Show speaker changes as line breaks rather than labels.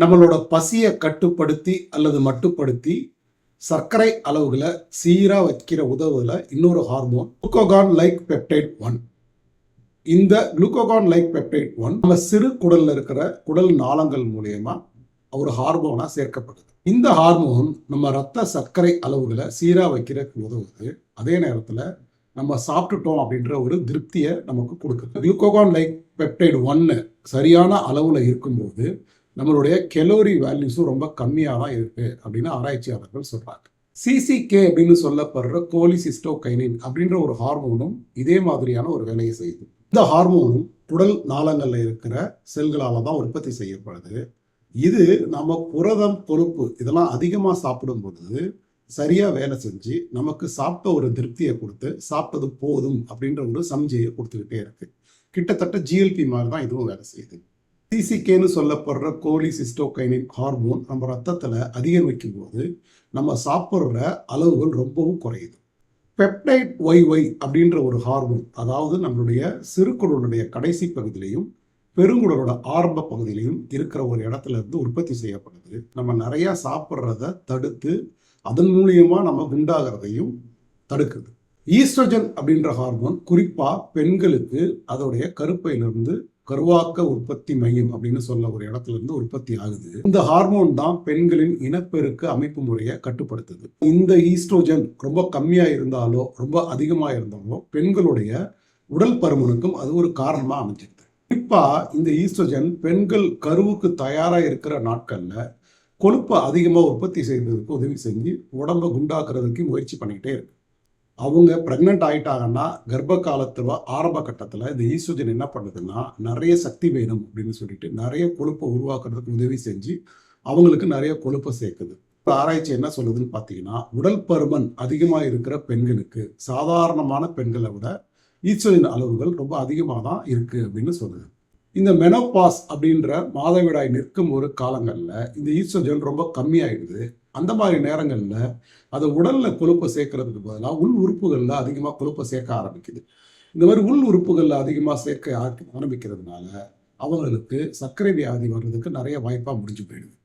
நம்மளோட பசியை கட்டுப்படுத்தி அல்லது மட்டுப்படுத்தி சர்க்கரை அளவுகளை சீராக வைக்கிற உதவுல இன்னொரு hormone glucagon like peptide one இந்த குளுக்கோகான் லைக் பெப்டைட் ஒன் நம்ம சிறு குடலில் இருக்கிற குடல் நாளங்கள் மூலயமா ஒரு ஹார்மோனாக சேர்க்கப்படுது. இந்த ஹார்மோன் நம்ம ரத்த சர்க்கரை அளவுகளை சீராக வைக்கிறதுக்கு உதவுது. அதே நேரத்தில் நம்ம சாப்பிட்டுட்டோம் அப்படின்ற ஒரு திருப்தியை நமக்கு கொடுக்குது. குளுக்கோகான் லைக் பெப்டைடு ஒன்று சரியான அளவில் இருக்கும்போது நம்மளுடைய கெலோரி வேல்யூஸும் ரொம்ப கம்மியாக தான் இருக்குது அப்படின்னு ஆராய்ச்சியாளர்கள் சொல்கிறாங்க சிசிகே அப்படின்னு சொல்லப்படுற கோலிசிஸ்டோகைனின் அப்படின்ற ஒரு ஹார்மோனும் இதே மாதிரியான ஒரு வேலையை செய்யுது. இந்த ஹார்மோனும் குடல் நாளங்களில் இருக்கிற செல்களால் தான் உற்பத்தி செய்யப்படுது. இது நம்ம புரதம் கொழுப்பு இதெல்லாம் அதிகமாக சாப்பிடும் பொழுது சரியாக வேலை செஞ்சு நமக்கு சாப்பிட்ட ஒரு திருப்தியை கொடுத்து சாப்பிட்டது போதும் அப்படின்ற ஒரு சம்ஜையை கொடுத்துக்கிட்டே இருக்கு. கிட்டத்தட்ட ஜிஎல்பி மாதிரி தான் இதுவும் வேலை செய்யுது. சிசிகேன்னு சொல்லப்படுற கோலி சிஸ்டோகைனின் ஹார்மோன் நம்ம ரத்தத்தில் அதிகரிக்கும் போது நம்ம சாப்பிட்ற அளவுகள் ரொம்பவும் குறையுது. பெப்டைட் ஒய் ஒய் அப்படின்ற ஒரு ஹார்மோன் அதாவது நம்மளுடைய சிறுகுடலுடைய கடைசி பகுதியிலையும் பெருங்குடலோட ஆரம்ப பகுதியிலையும் இருக்கிற ஒரு இடத்துல இருந்து உற்பத்தி செய்யப்படுது. நம்ம நிறையா சாப்பிட்றத தடுத்து அதன் மூலியமாக நம்ம குண்டாகிறதையும் தடுக்குது. ஈஸ்ட்ரஜன் அப்படின்ற ஹார்மோன் குறிப்பாக பெண்களுக்கு அதோடைய கருப்பையிலிருந்து கருவாக்க உற்பத்தி மையம் அப்படின்னு சொல்ல ஒரு இடத்துல இருந்து உற்பத்தி ஆகுது. இந்த ஹார்மோன் தான் பெண்களின் இனப்பெருக்க அமைப்பு முறையை கட்டுப்படுத்துது. இந்த ஈஸ்ட்ரோஜன் ரொம்ப கம்மியா இருந்தாலோ ரொம்ப அதிகமா இருந்தாலோ பெண்களுடைய உடல் பருமனுக்கும் அது ஒரு காரணமா அமைஞ்சிருது. குறிப்பா இந்த ஈஸ்ட்ரோஜன் பெண்கள் கருவுக்கு தயாரா இருக்கிற நாட்கள்ல கொழுப்பை அதிகமாக உற்பத்தி செய்வதற்கு உதவி செஞ்சு உடம்பை குண்டாக்குறதுக்கு முயற்சி பண்ணிக்கிட்டே இருக்கு. அவங்க ப்ரெக்னென்ட் ஆகிட்டாங்கன்னா கர்ப்ப காலத்தில் ஆரம்ப கட்டத்தில் இந்த ஈஸ்ட்ரோஜன் என்ன பண்ணுதுன்னா நிறைய சக்தி வேணும் அப்படின்னு சொல்லிட்டு நிறைய கொழுப்பை உருவாக்குறதுக்கு உதவி செஞ்சு அவங்களுக்கு நிறைய கொழுப்பை சேர்க்குது. ஆராய்ச்சி என்ன சொல்லுதுன்னு பார்த்தீங்கன்னா உடல் பருமன் அதிகமாக இருக்கிற பெண்களுக்கு சாதாரணமான பெண்களை விட ஈஸ்ட்ரோஜன் அளவுகள் ரொம்ப அதிகமாக தான் இருக்குது அப்படின்னு சொல்லுது. இந்த மெனோபாஸ் அப்படின்ற மாதவிடாய் நிற்கும் ஒரு காலங்களில் இந்த ஈஸ்ட்ரஜன் ரொம்ப கம்மியாயிடுது. அந்த மாதிரி நேரங்களில் அது உடலில் கொழுப்பை சேர்க்கறதுக்கு பதிலாக உள் உறுப்புகளில் அதிகமாக கொழுப்பை சேர்க்க ஆரம்பிக்குது. இந்த மாதிரி உள் உறுப்புகளில் அதிகமாக சேர்க்க ஆரம்பிக்கிறதுனால அவங்களுக்கு சர்க்கரை வியாதி வர்றதுக்கு நிறைய வாய்ப்பாக முடிஞ்சு போயிடுது.